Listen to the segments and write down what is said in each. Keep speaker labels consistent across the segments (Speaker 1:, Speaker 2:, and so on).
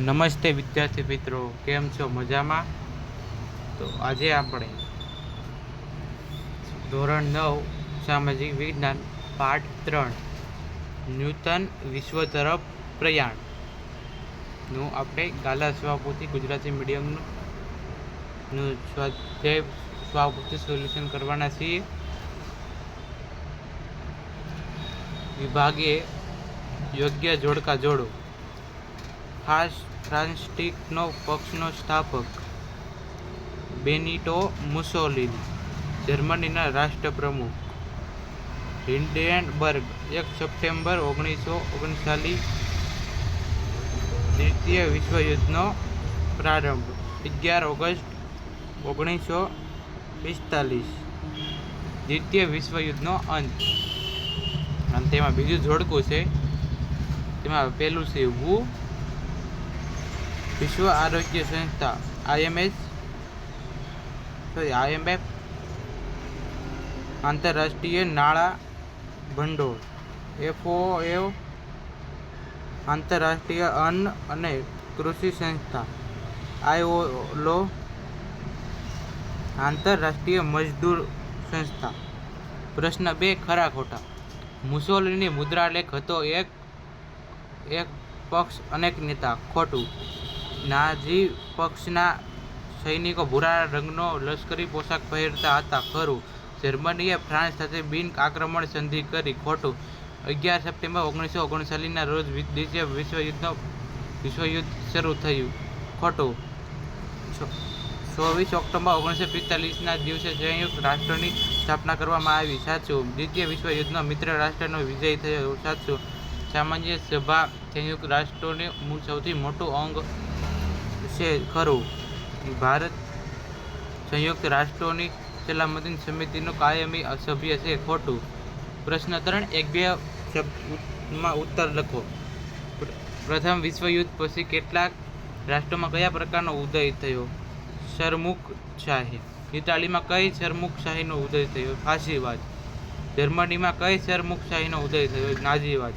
Speaker 1: નમસ્તે વિદ્યાર્થી મિત્રો, કેમ છો? મજામાં? તો આજે આપણે ધોરણ નવ, સામાજિક વિજ્ઞાન, પાઠ ત્રણ, ન્યૂતન વિશ્વ તરફ પ્રયાણ. નું આપણે ગાલા સ્વાપોથી ગુજરાતી મીડિયમનું સ્વાધ્યાય સ્વાપોથી સોલ્યુશન કરવાના છીએ. વિભાગે યોગ્ય જોડકા જોડો. ખાસ ફ્રાન્સ્ટિકનો પક્ષનો સ્થાપક બેનિટો મુસોલિની, જર્મનીના રાષ્ટ્રપ્રમુખ. હિન્ડેનબર્ગ એક સપ્ટેમ્બર ઓગણીસો ઓગણચાલીસ દ્વિતીય વિશ્વયુદ્ધનો પ્રારંભ, અગિયાર ઓગસ્ટ ઓગણીસો પિસ્તાલીસ દ્વિતીય વિશ્વયુદ્ધનો અંત. અને તેમાં બીજું જોડકું છે, તેમાં પહેલું છે વુ વિશ્વ આરોગ્ય સંસ્થા આઈએમએસ સોરી આઈએમએફ આંતરરાષ્ટ્રીય નાણાં ભંડોળ એફઓએવ આંતરરાષ્ટ્રીય અન્ન અને કૃષિ સંસ્થા આઈઓલો આંતરરાષ્ટ્રીય મજદૂર સંસ્થા પ્રશ્ન બે, ખરા ખોટા. મુસોલીની મુદ્રાલેખ હતો એક એક પક્ષ અનેક નેતા, ખોટું. નાઝી પક્ષના સૈનિકો ભૂરા રંગનો લશ્કરી પોશાક પહેરતા હતા. ખરું, જર્મનીએ ફ્રાન્સ સાથે બિન આક્રમણ સંધિ કરી. ખોટું, અગિયાર સપ્ટેમ્બર ઓગણીસો ઓગણચાલીસના રોજ દ્વિતીય વિશ્વયુદ્ધનો, વિશ્વયુદ્ધ શરૂ થયું. ખોટું ચોવીસ ઓક્ટોબર ઓગણીસો પિસ્તાલીસના દિવસે સંયુક્ત રાષ્ટ્રની સ્થાપના કરવામાં આવી. સાચું, દ્વિતીય વિશ્વયુદ્ધનો મિત્ર રાષ્ટ્રનો વિજય થયો. સાચું, સામાન્ય સભા સંયુક્ત રાષ્ટ્રોનું સૌથી મોટું અંગ છે ખરું. ભારત સંયુક્ત રાષ્ટ્રોની સલામતી સમિતિનો કાયમી સભ્ય છે. ખોટું. પ્રશ્ન ત્રણ, એક, બે શબ્દમાં ઉત્તર લખો. પ્રથમ, વિશ્વયુદ્ધ પછી કેટલાક રાષ્ટ્રોમાં કયા પ્રકારનો ઉદય થયો? સરમુખશાહી ઇટાલીમાં કઈ સરમુખશાહીનો ઉદય થયો? ફાંસીવાદ. જર્મનીમાં કઈ સરમુખશાહીનો ઉદય થયો? નાઝીવાદ.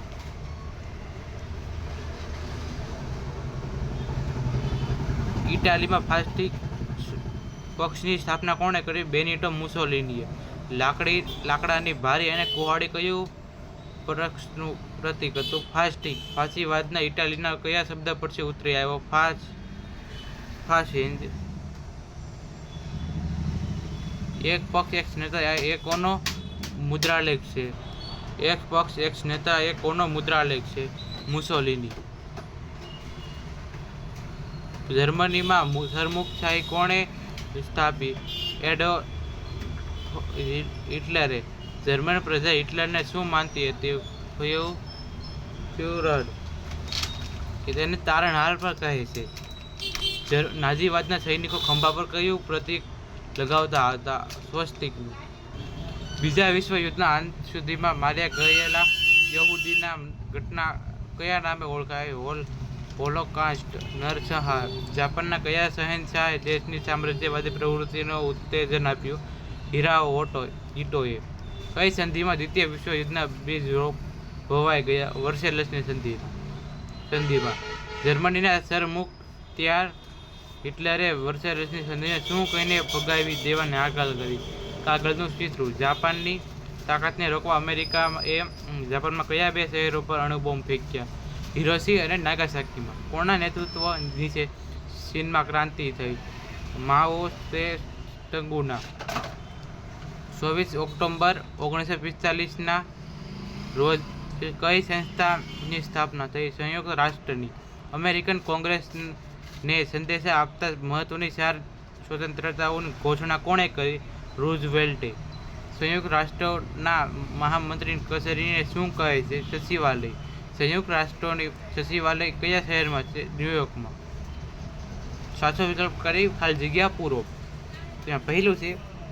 Speaker 1: ઇટાલીમાં ફાસ્ટિક પક્ષની સ્થાપના કોણે કરી? બેનિટો મુસોલિનીએ. લાકડી, લાકડાની ભારી અને કુહાડી કયું પક્ષનું પ્રતીક હતું? ફાસ્ટિક ફાંસીવાદના ઇટાલીના કયા શબ્દ પરથી ઉતરી આવ્યો? ફાસ ફાસી એક પક્ષ, એક નેતા એ કોનો મુદ્રાલેખ છે? એક પક્ષ, એક નેતા એ કોનો મુદ્રાલેખ છે? મુસોલિની. જર્મનીમાં સરમુખશાહી કોણે સ્થાપી? એડો હિટલરે. જર્મન પ્રજા હિટલરને શું માનતી હતી? ફ્યુ ફ્યુરર કે તેને તારણહાર પર કહે છે. નાજીવાદના સૈનિકો ખંભા પર કયું પ્રતીક લગાવતા હતા? સ્વસ્તિકનું. બીજા વિશ્વયુદ્ધના અંત સુધીમાં માર્યા ગયેલા યહૂદીના ઘટના કયા નામે ઓળખાય? હોલ હોલોકાસ્ટ નરસંહાર. જાપાનના કયા શહેનશાહે દેશની સામ્રાજ્યવાદી પ્રવૃત્તિનો ઉત્તેજન આપ્યું? હીરા ઓટો, ઈટોએ. કઈ સંધિમાં દ્વિતીય વિશ્વયુદ્ધના બીજ રોપ ભોવાઈ ગયા? વર્ષેલસની સંધિ, સંધિમાં. જર્મનીના સરમુખ ત્યાર હિટલરે વર્ષેલસની સંધિને શું કહીને ફગાવી દેવાની આગળ કરી? કાગળનું ચિત્રું જાપાનની તાકાતને રોકવા અમેરિકા એ જાપાનમાં કયા બે શહેરો પર અણુબોમ્બ ફેંક્યા? હિરોશી અને નાગાસાકીમાં. કોના નેતૃત્વ નીચે ચીનમાં ક્રાંતિ થઈ? માઓ તે ટંગુના. ચોવીસ ઓક્ટોબર ઓગણીસો પિસ્તાલીસના રોજ કઈ સંસ્થાની સ્થાપના થઈ? સંયુક્ત રાષ્ટ્રની. અમેરિકન કોંગ્રેસને સંદેશા આપતા મહત્વની ચાર સ્વતંત્રતાઓની ઘોષણા કોણે કરી? રૂઝવેલ્ટે. સંયુક્ત રાષ્ટ્રના મહામંત્રી કચેરીને શું કહે છે? સચિવાલય. સંયુક્ત રાષ્ટ્રોની સચિવાલય કયા શહેરમાં છે? ન્યુયોર્કમાં સાચો વિકલ્પ કરી ખાલી જગ્યા પૂરો. ત્યાં પહેલું છે,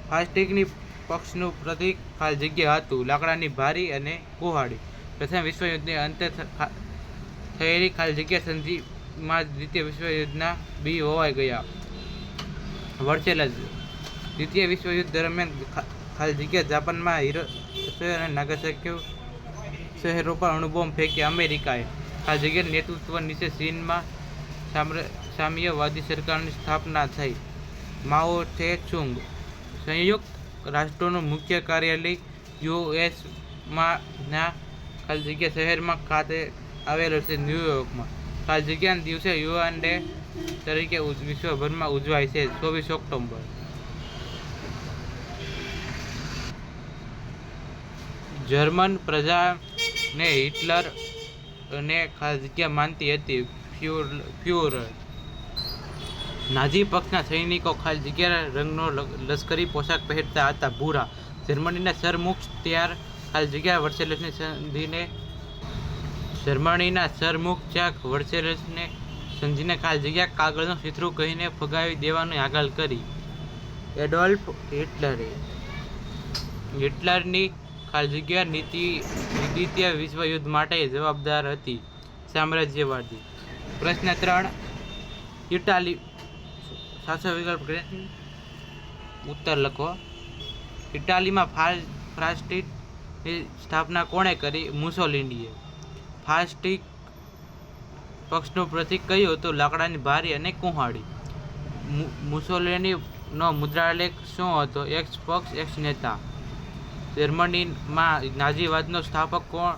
Speaker 1: ફાસ્ટેગની પક્ષનું પ્રતીક ખાલી જગ્યા હતું, લાકડાની ભારી અને કુહાડી. પ્રથમ વિશ્વયુદ્ધને અંતે થયેલી ખાલી જગ્યા સંધિમાં દ્વિતીય વિશ્વયુદ્ધના બી હોવાઈ ગયા. વર્ચેલા દ્વિતીય વિશ્વયુદ્ધ દરમિયાન ખાલી જગ્યા જાપાનમાં હિરો અને નાગાસાકી શહેરો પર અણુબોમ્બ ફેંક્યા અમેરિકાએ ખાલી જગ્યા નેતૃત્વ નીચે ચીનમાં સામ્યવાદી સરકારની સ્થાપના થઈ. માઓ થે ચુંગ, સંયુક્ત રાષ્ટ્રોનું મુખ્ય કાર્યાલય યુએસમાં ના ખાલી જગ્યા શહેરમાં ખાતે આવેલો છે ન્યુયોર્કમાં. ખાલી જગ્યાના દિવસે યુએન ડે તરીકે વિશ્વભરમાં ઉજવાય છે ચોવીસ ઓક્ટોબર જર્મન પ્રજાને હિટલર ને ખાસ જગ્યા માનતી હતી. ફ્યુર ફ્યુર નાઝી પક્ષના સૈનિકો ખાસ જગ્યા રંગનો લશ્કરી પોશાક પહેરતા હતા. ભૂરા. જર્મનીના સરમુખ ત્યાર ખાસ જગ્યા વર્સેલસની સંધિને, જર્મનીના સરમુખ ચાક વર્સેલસને સંધિને ખાલી જગ્યા કાગળનું સીથરું કહીને ફગાવી દેવાની આગળ કરી. એડોલ્ફ હિટલરે. હિટલરની ખાલી જગ્યા નીતિ દ્વિતીય વિશ્વયુદ્ધ માટે જવાબદાર હતી. સામ્રાજ્યવાદી. પ્રશ્ન ત્રણ. ઇટાલી સાચો વિકલ્પ ઉત્તર લખો. ઇટાલીમાં ફાસ્ટિકની સ્થાપના કોણે કરી? મુસોલિનીએ. ફાસ્ટિક પક્ષનું પ્રતીક કયું હતું? લાકડાની ભારી અને કુહાડી મુસોલિનીનો મુદ્રાલેખ શું હતો? એક્સ પક્ષ, એક્સ નેતા. જર્મનીમાં નાઝીવાદનો સ્થાપક કોણ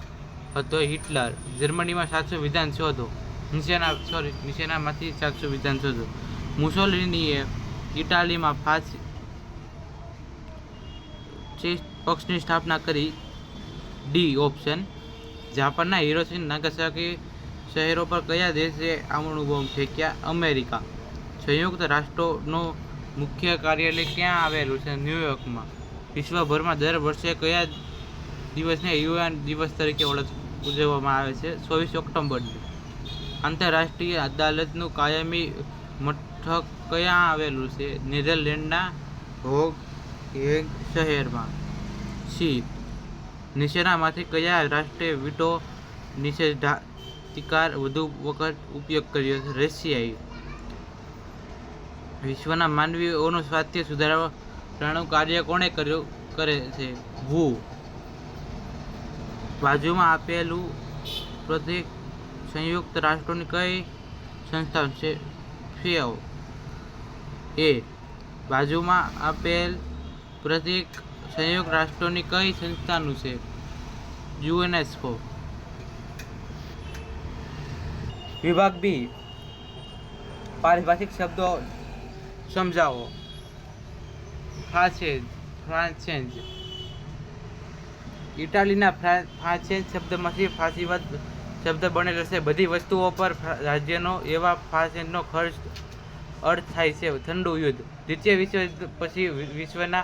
Speaker 1: હતો હિટલર? જર્મનીમાં સાતસો વિધાન શોધો. નીચેના સોરી નીચેનામાંથી સાતસો વિધાન શોધો. મુસોલિનીએ ઇટાલીમાં ફાસી પક્ષની સ્થાપના કરી. ડી ઓપ્શન જાપાનના હિરોશિમા નાગાસાકી શહેરો પર કયા દેશે આમણું બોમ્બ ફેંક્યા? અમેરિકા. સંયુક્ત રાષ્ટ્રોનું મુખ્ય કાર્યાલય ક્યાં આવેલું છે? ન્યુયોર્કમાં. વિશ્વભરમાં દર વર્ષે કયા દિવસને યુએન દિવસ તરીકે ઓળખ ઉજવવામાં આવે છે? ચોવીસ ઓક્ટોબરને. આંતરરાષ્ટ્રીય અદાલતનું કાયમી મથક ક્યાં આવેલું છે? નેધરલેન્ડના હોગ હેગ શહેરમાં. સી. નીચેનામાંથી કયા રાષ્ટ્રે વીટો નિષેધાધિકાર વધુ વખત ઉપયોગ કર્યો? રશિયાએ. વિશ્વના માનવીઓનું સ્વાસ્થ્ય સુધારવાનું કાર્ય કોણે કર્યું, કરે છે? વુ. બાજુમાં આપેલું પ્રતિક સંયુક્ત રાષ્ટ્રોની કઈ સંસ્થા છે? ફિયાઓ. એ. બાજુમાં આપેલ પ્રતિક સંયુક્ત રાષ્ટ્રોની કઈ સંસ્થાનું છે? યુએનએસકો વિભાગ બી. પારિભાષિક શબ્દો સમજાવો. ફ્રાન્સેજ ફ્રાન્સેન્જ ઇટાલીના ફ્રા- શબ્દમાંથી ફાંસીવાદ શબ્દ બનેલો છે. બધી વસ્તુઓ પર રાજ્યનો એવા ફ્રાન્સેન્જનો ખર્ચ અર્થ થાય છે. ઠંડુ યુદ્ધ. દ્વિતીય વિશ્વયુદ્ધ પછી વિશ્વના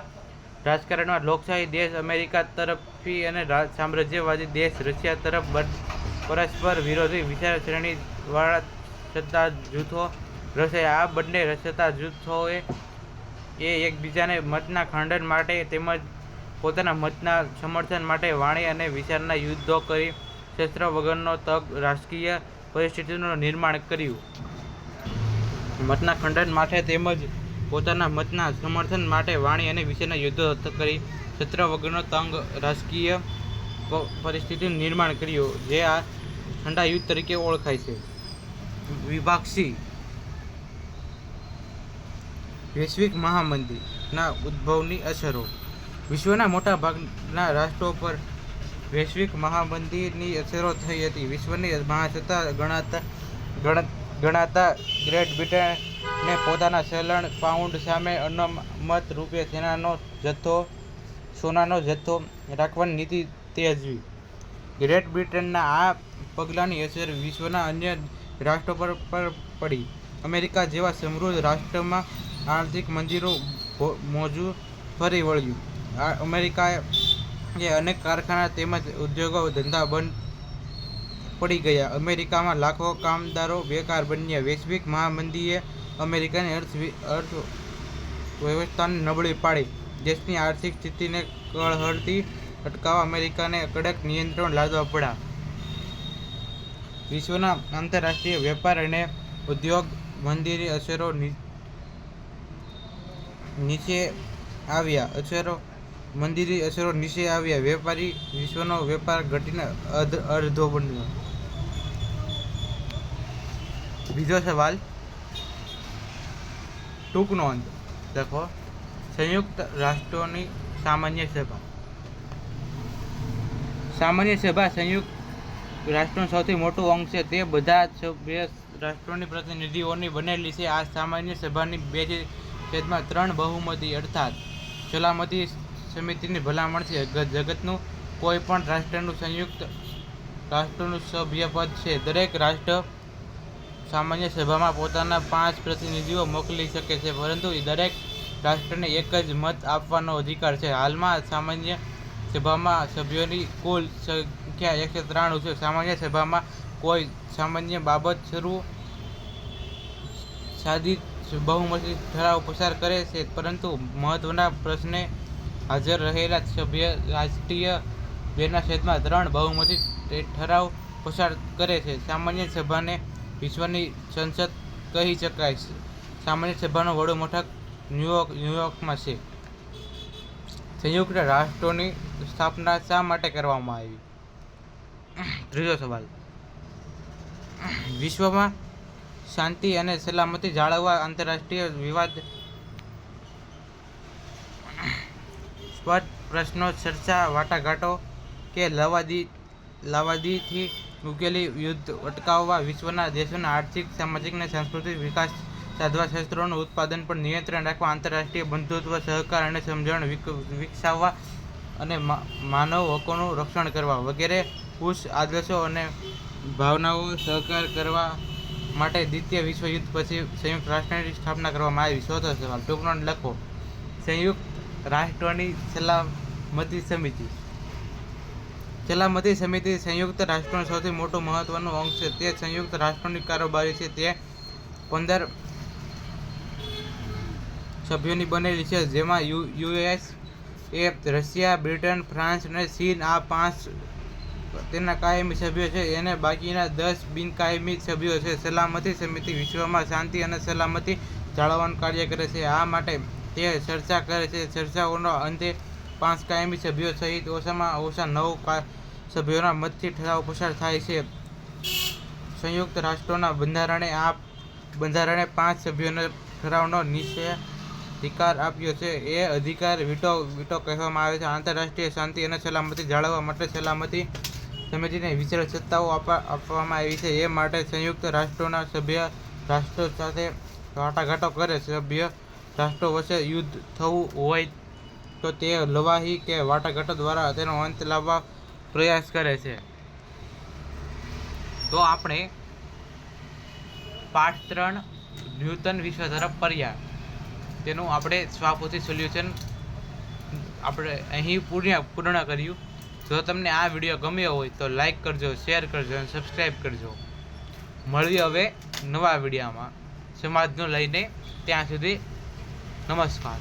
Speaker 1: રાજકારણમાં લોકશાહી દેશ અમેરિકા તરફથી અને સામ્રાજ્યવાદી દેશ રશિયા તરફ પરસ્પર વિરોધી વિચારસરણીવાળા સત્તા જૂથો રચાયા. આ બંને સત્તા જૂથોએ એ એકબીજાને મતના ખંડન માટે તેમજ પોતાના મતના સમર્થન માટે વાણી અને વિચારના યુદ્ધો કરી શસ્ત્ર વગરનો તક રાજકીય પરિસ્થિતિનું નિર્માણ કર્યું. મતના ખંડન માટે તેમજ પોતાના મતના સમર્થન માટે વાણી અને વિચારના યુદ્ધો કરી શસ્ત્ર વગરનો તંગ રાજકીય પરિસ્થિતિનું નિર્માણ કર્યું, જે આ ઠંડા યુદ્ધ તરીકે ઓળખાય છે. વિભાગ વૈશ્વિક મહામંદીના ઉદ્ભવની અસરો. વિશ્વના મોટા ભાગના રાષ્ટ્રો પર વૈશ્વિક મહામંદીની અસરો થઈ હતી. વિશ્વની મહાસત્તા ગણાતા, ગણ- ગણાતા ગ્રેટ બ્રિટને પોતાના ચલણ પાઉન્ડ સામે અનામત રૂપે સેનાનો જથ્થો, સોનાનો જથ્થો રાખવાની નીતિ તેજવી ગ્રેટ બ્રિટનના આ પગલાંની અસર વિશ્વના અન્ય રાષ્ટ્રો પર પડી. અમેરિકા જેવા સમૃદ્ધ રાષ્ટ્રમાં આર્થિક મંદિરો મોજું ફરી વળ્યું. આ અમેરિકાએ અનેક કારખાના તેમજ ઉદ્યોગો ધંધા બંધ પડી ગયા. અમેરિકામાં લાખો કામદારો બેકાર બન્યા. વૈશ્વિક મહામંદીએ અમેરિકાની અર્થ અર્થ વ્યવસ્થાને નબળી પાડી. દેશની આર્થિક સ્થિતિને કળહળતી અટકાવવા અમેરિકાને કડક નિયંત્રણ લાદવા પડ્યા. વિશ્વના આંતરરાષ્ટ્રીય વેપાર અને ઉદ્યોગ મંદિરી અસરો નીચે આવ્યા અસરો મંદીની અસરો નીચે આવ્યા. વેપારી વિશ્વનો વેપાર ઘટીને અર્ધ બન્યો. બીજો સવાલ. ટૂંક નોંધ લખો. સંયુક્ત રાષ્ટ્રોની સામાન્ય સભા. સામાન્ય સભા સંયુક્ત રાષ્ટ્રનું સૌથી મોટું અંગ છે. તે બધા સભ્ય રાષ્ટ્રોની પ્રતિનિધિઓની બનેલી છે. આ સામાન્ય સભાની બે છેદમાં ત્રણ બહુમતી અર્થાત સલામતી સમિતિની ભલામણથી જગ- જગતનું કોઈ પણ રાષ્ટ્રનું સંયુક્ત રાષ્ટ્રનું સભ્યપદ છે. દરેક રાષ્ટ્ર સામાન્ય સભામાં પોતાના પાંચ પ્રતિનિધિઓ મોકલી શકે છે, પરંતુ દરેક રાષ્ટ્રને એક જ મત આપવાનો અધિકાર છે. હાલમાં સામાન્ય સભામાં સભ્યોની કુલ સંખ્યા એકસો ત્રાણું છે. સામાન્ય સભામાં કોઈ સામાન્ય બાબત શરૂ સાદી બહુમતી ઠરાવ પસાર કરે છે, પરંતુ મહત્વના પ્રશ્ને હાજર રહેલા સભ્ય રાષ્ટ્રીય બેના છેદમાં ત્રણ બહુમતી ઠરાવ પસાર કરે છે. સામાન્ય સભાને વિશ્વની સંસદ કહી શકાય છે. સામાન્ય સભાનો વડો મથક ન્યુયોર્ક, ન્યુયોર્કમાં છે. સંયુક્ત રાષ્ટ્રોની સ્થાપના શા માટે કરવામાં આવી? ત્રીજો સવાલ. વિશ્વમાં શાંતિ અને સલામતી જાળવવા આંતરરાષ્ટ્રીય વિવાદ સ્પષ્ટ પ્રશ્નો, ચર્ચા, વાટાઘાટો કે લવાદી, લાવાદીથી ઉકેલી યુદ્ધ અટકાવવા વિશ્વના દેશોના આર્થિક, સામાજિક અને સાંસ્કૃતિક વિકાસ સાધવા શસ્ત્રોનું ઉત્પાદન પર નિયંત્રણ રાખવા, આંતરરાષ્ટ્રીય બંધુત્વ, સહકાર અને સમજણ વિક- વિકસાવવા અને માનવ હકોનું રક્ષણ કરવા વગેરે ખુશ આદર્શો અને ભાવનાઓ સહકાર કરવા માટે દ્વિતીય વિશ્વયુદ્ધ પછી સંયુક્ત રાષ્ટ્રની સ્થાપના કરવામાં આવી. ચોથો સવાલ, ટૂંકનો લખો. સંયુક્ત રાષ્ટ્રની સલામતી સમિતિ. સલામતી સમિતિ સંયુક્ત રાષ્ટ્રનું સૌથી મોટું મહત્વનું અંગ છે. તે સંયુક્ત રાષ્ટ્રોની કારોબારી છે. તે પંદર સભ્યોની બનેલી છે, જેમાં U, US, A Russia, Britain France અને ચીન આ પાંચ તેના કાયમી સભ્યો છે. એને બાકીના દસ બિનકાયમી સભ્યો છે. સલામતી સમિતિ વિશ્વમાં શાંતિ અને સલામતી જાળવવાનું કાર્ય કરે છે. આ માટે તે ચર્ચા કરે છે. ચર્ચાઓનો અંતે પાંચ કાયમી સભ્યો સહિત ઓછામાં ઓછા નવ સભ્યોના મતથી ઠરાવ પસાર થાય છે. સંયુક્ત રાષ્ટ્રોના બંધારણે આ બંધારણે પાંચ સભ્યોને ઠરાવનો નિશ્ચય અધિકાર આપ્યો છે. એ અધિકાર વિટો વિટો કહેવામાં આવે છે. આંતરરાષ્ટ્રીય શાંતિ અને સલામતી જાળવવા માટે સલામતી સમિતિને વિશેષ સત્તાઓ આપવા આપવામાં આવી છે. એ માટે સંયુક્ત રાષ્ટ્રોના સભ્ય રાષ્ટ્રો સાથે વાટાઘાટો કરે સભ્ય રાષ્ટ્રો વચ્ચે યુદ્ધ થવું હોય તો તે લવાહી કે વાટાઘાટો દ્વારા તેનો અંત લાવવા પ્રયાસ કરે છે. તો આપણે પાઠ ત્રણ ન્યૂટન વિશ્વ તરફ પર્યા તેનું આપણે સ્વાપોથી સોલ્યુશન આપણે અહીં પૂર્ણ પૂર્ણ કર્યું. જો તમને આ વીડિયો ગમ્યો હોય તો લાઈક કરજો શેર કરજો અને સબસ્ક્રાઈબ કરજો. મળીએ હવે નવા વિડીયામાં. સમાજનું લઈને ત્યાં સુધી નમસ્કાર.